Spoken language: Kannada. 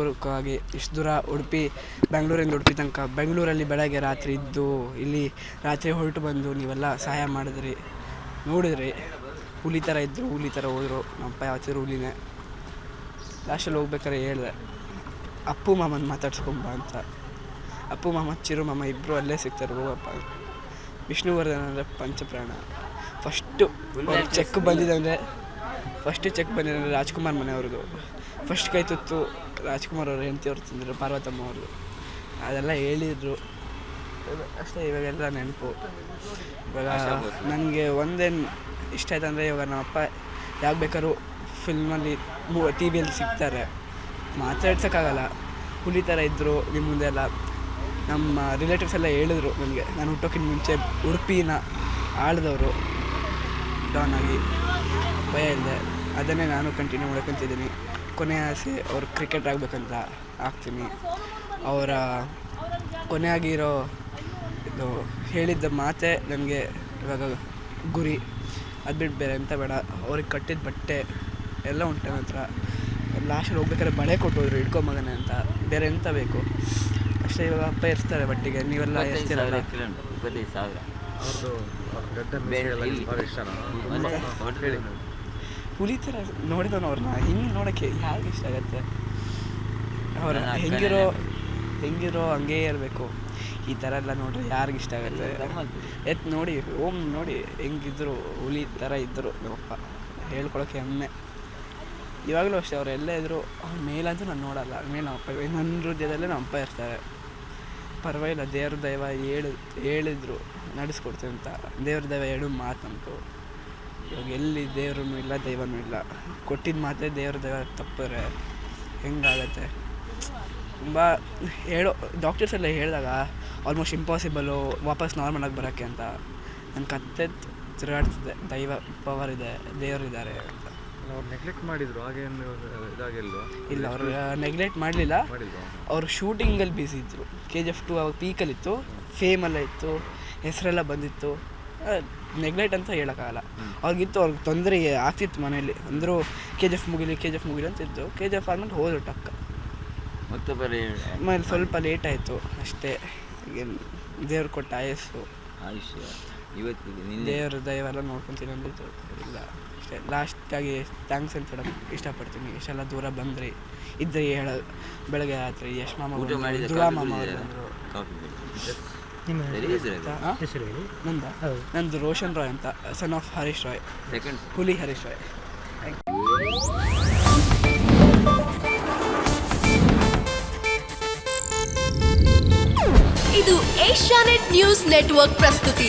ಹೃದಯಪೂರ್ವಕವಾಗಿ ಇಷ್ಟು ದೂರ ಉಡುಪಿ ಬೆಂಗಳೂರಿಂದ ಉಡುಪಿ ತನಕ. ಬೆಂಗಳೂರಲ್ಲಿ ಬೆಳಗ್ಗೆ ರಾತ್ರಿ ಇದ್ದು ಇಲ್ಲಿ ರಾತ್ರಿ ಹೊರಟು ಬಂದು ನೀವೆಲ್ಲ ಸಹಾಯ ಮಾಡಿದ್ರಿ. ನೋಡಿದ್ರಿ. ಹುಲಿ ಥರ ಇದ್ದರು ಹುಲಿ ಥರ ಹೋದರು. ನಮ್ಮಪ್ಪ ಯಾವತ್ತಿದ್ರು ಹುಲಿನೇ. ಲಾಸ್ಟಲ್ಲಿ ಹೋಗ್ಬೇಕಾದ್ರೆ ಹೇಳಿದೆ ಅಪ್ಪು ಮಾಮನ ಮಾತಾಡ್ಸ್ಕೊಂಬ ಅಂತ. ಅಪ್ಪು ಮಾಮ ಚಿರು ಮಾಮ ಇಬ್ಬರು ಅಲ್ಲೇ ಸಿಗ್ತಾರೆ ಹೋಗಪ್ಪ. ವಿಷ್ಣುವರ್ಧನ್ ಅಂದರೆ ಪಂಚಪ್ರಾಣ. ಫಸ್ಟು ಚೆಕ್ ಬಂದಿದೆ ಅಂದರೆ ಫಸ್ಟ್ ಚೆಕ್ ಬಂದಿದೆ ಅಂದರೆ ರಾಜ್ಕುಮಾರ್ ಮನೆಯವ್ರದ್ದು. ಫಸ್ಟ್ ಕೈ ತುತ್ತು ರಾಜ್ಕುಮಾರ್ ಅವ್ರ ಹೆಂಡತಿ ಅವ್ರು ತಿಂದರು ಪಾರ್ವತಮ್ಮ ಅವರು. ಅದೆಲ್ಲ ಹೇಳಿದರು. ಅಷ್ಟೇ, ಇವಾಗೆಲ್ಲ ನೆನಪು. ಇವಾಗ ನನಗೆ ಒಂದೇನು ಇಷ್ಟ ಆಯ್ತು ಅಂದರೆ ಇವಾಗ ನಮ್ಮಪ್ಪ ಯಾವಾಗ ಬೇಕಾದ್ರೂ ಫಿಲ್ಮಲ್ಲಿ, ಮೂ ಟಿ ವಿಯಲ್ಲಿ ಸಿಗ್ತಾರೆ. ಮಾತಾಡ್ಸೋಕ್ಕಾಗಲ್ಲ. ಹುಲಿ ಥರ ಇದ್ದರು ನಿಮ್ಮ ಮುಂದೆ ಎಲ್ಲ. ನಮ್ಮ ರಿಲೇಟಿವ್ಸ್ ಎಲ್ಲ ಹೇಳಿದ್ರು ನನಗೆ. ನಾನು ಹುಟ್ಟೋಕ್ಕಿಂತ ಮುಂಚೆ ಉಡುಪಿನ ಆಳ್ದವರು. ಡೌನ್ ಆಗಿ. ಭಯ ಇಲ್ಲದೆ ಅದನ್ನೇ ನಾನು ಕಂಟಿನ್ಯೂ ಮಾಡ್ಕೊತಿದ್ದೀನಿ. ಕೊನೆ ಆಸೆ ಅವ್ರು ಕ್ರಿಕೆಟ್ ಆಗಬೇಕಂತ ಆಗ್ತೀನಿ. ಅವರ ಕೊನೆ ಆಗಿರೋ ಇದು ಹೇಳಿದ್ದ ಮಾತೇ ನನಗೆ ಇವಾಗ ಗುರಿ. ಅದು ಬಿಟ್ಟು ಬೇರೆ ಎಂತ ಬೇಡ. ಅವ್ರಿಗೆ ಕಟ್ಟಿದ ಬಟ್ಟೆ ಎಲ್ಲ ಉಂಟು ನನ್ನ ಹತ್ರ. ಲಾಸ್ಟಲ್ಲಿ ಹೋಗ್ಬೇಕಾದ್ರೆ ಬಳೆ ಕೊಟ್ಟೋದ್ರು ಹಿಡ್ಕೊ ಮಗನೇ ಅಂತ. ಬೇರೆ ಎಂತ ಬೇಕು? ಅಷ್ಟೇ ಇವಾಗ ಅಪ್ಪ ಇರ್ತಾರೆ ಬಟ್ಟಿಗೆ. ನೀವೆಲ್ಲ ಇರ್ತೀರಲ್ಲ ಸಾವಿರ ಹುಲಿ ಥರ ನೋಡಿದವನು ಅವ್ರನ್ನ. ಹಿಂಗೆ ನೋಡೋಕ್ಕೆ ಯಾರಿಗೆ ಇಷ್ಟ ಆಗತ್ತೆ? ಅವ್ರ ಹೆಂಗಿರೋ ಹೆಂಗಿರೋ ಹಂಗೇ ಇರಬೇಕು. ಈ ಥರ ಎಲ್ಲ ನೋಡ್ರೆ ಯಾರಿಗೆ ಇಷ್ಟ ಆಗುತ್ತೆ. ಎತ್ ನೋಡಿ ಓಮ್ ನೋಡಿ ಹೆಂಗಿದ್ರು ಹುಲಿ ಥರ ಇದ್ದರು ನಮ್ಮಪ್ಪ ಹೇಳ್ಕೊಳಕ್ಕೆ ಹೆಮ್ಮೆ. ಇವಾಗಲೂ ಅಷ್ಟೇ ಅವ್ರು ಎಲ್ಲೇ ಇದ್ರು ಅವ್ರ ಮೇಲಂತೂ ನಾನು ನೋಡಲ್ಲ. ಮೇಲೆ ನಮ್ಮಪ್ಪ ನನ್ನ ಹೃದಯದಲ್ಲೇ ನಮ್ಮಪ್ಪ ಇರ್ತಾರೆ. ಪರವಾಗಿಲ್ಲ ದೇವ್ರ ದೈವ ಹೇಳಿ ಹೇಳಿದ್ರು ನಡೆಸ್ಕೊಡ್ತೀವಿ ಅಂತ. ದೇವ್ರ ದೈವ ಹೇಳು ಮಾತು ಇವಾಗ ಎಲ್ಲಿ ದೇವ್ರೂ ಇಲ್ಲ ದೈವನೂ ಇಲ್ಲ. ಕೊಟ್ಟಿದ್ದ ಮಾತೇ ದೇವ್ರ ದೈವ ತಪ್ಪರೆ ಹೆಂಗಾಗತ್ತೆ? ತುಂಬ ಹೇಳೋ ಡಾಕ್ಟರ್ಸ್ ಎಲ್ಲ ಹೇಳಿದಾಗ ಆಲ್ಮೋಸ್ಟ್ ಇಂಪಾಸಿಬಲು ವಾಪಸ್ ನಾರ್ಮಲ್ ಆಗಿ ಬರೋಕ್ಕೆ ಅಂತ. ನನ್ನ ಕತ್ತೆ ತಿರುಗಾಡ್ತಿದ್ದೆ ದೈವ ಪವರ್ ಇದೆ ದೇವರಿದ್ದಾರೆ ಅಂತ. ಅವ್ರು ನೆಗ್ಲೆಕ್ಟ್ ಮಾಡಿದ್ರು ಹಾಗೇನು ಇದಾಗಿಲ್ವಾ? ಇಲ್ಲ ಅವರು ನೆಗ್ಲೆಕ್ಟ್ ಮಾಡಲಿಲ್ಲ. ಅವರು ಶೂಟಿಂಗಲ್ಲಿ ಬ್ಯುಸಿ ಇದ್ದರು ಕೆ ಜಿ ಎಫ್ ಟು ಅವಾಗ ಪೀಕಲ್ಲಿತ್ತು ಫೇಮೆಲ್ಲ ಇತ್ತು. ಹೆಸರೆಲ್ಲ ಬಂದಿತ್ತು. ನೆಗ್ಲೆಕ್ಟ್ ಅಂತ ಹೇಳೋಕ್ಕಾಗಲ್ಲ. ಅವ್ರಿಗಿತ್ತು ಅವ್ರಿಗೆ ತೊಂದರೆ ಆಗ್ತಿತ್ತು ಮನೆಯಲ್ಲಿ. ಅಂದರೂ ಕೆ ಜಿ ಎಫ್ ಮುಗಿಲಿ ಕೆ ಜಿ ಎಫ್ ಮುಗಿಲಿ ಅಂತಿತ್ತು ಕೆ ಜಿ ಎಫ್ ಆದ್ಮೇಲೆ ಹೋದ್ರು ಟಕ್ಕ. ಆಮೇಲೆ ಸ್ವಲ್ಪ ಲೇಟ್ ಆಯಿತು ಅಷ್ಟೇ. ದೇವ್ರು ಕೊಟ್ಟ ಆಯಸ್ಸು. ಆಯುಷ್ಯ ಇವತ್ತು ದೇವ್ರ ದಯವೆಲ್ಲ ನೋಡ್ಕೊತೀನಿ ಅಂದಿತ್ತು ಇಲ್ಲ ಅಷ್ಟೇ. ಲಾಸ್ಟಾಗಿ ಥ್ಯಾಂಕ್ಸ್ ಅಂತ ಹೇಳಕ್ಕೆ ಇಷ್ಟಪಡ್ತೀನಿ. ಇಷ್ಟೆಲ್ಲ ದೂರ ಬಂದ್ರಿ ಇದ್ದರೆ ಹೇಳ ಬೆಳಗ್ಗೆ ರಾತ್ರಿ ಯಶ್ ಮಾಮ ಮಾಡಿದ ಮಾಮ ಅವ್ರು ಬಂದರು. ನಿಮ್ಮ ಸರಿ ಇದ್ರೆ ಹಾಂ ಹೆಸರು ಹೇಳಿ. ನಂದ? ನಂದು ರೋಷನ್ ರಾಯ್ ಅಂತ son of Harish Rai. Second ಹುಲಿ ಹರೀಶ್ ರಾಯ್. ಇದು ಏಷ್ಯಾನೆಟ್ ನ್ಯೂಸ್ ನೆಟ್ವರ್ಕ್ ಪ್ರಸ್ತುತಿ.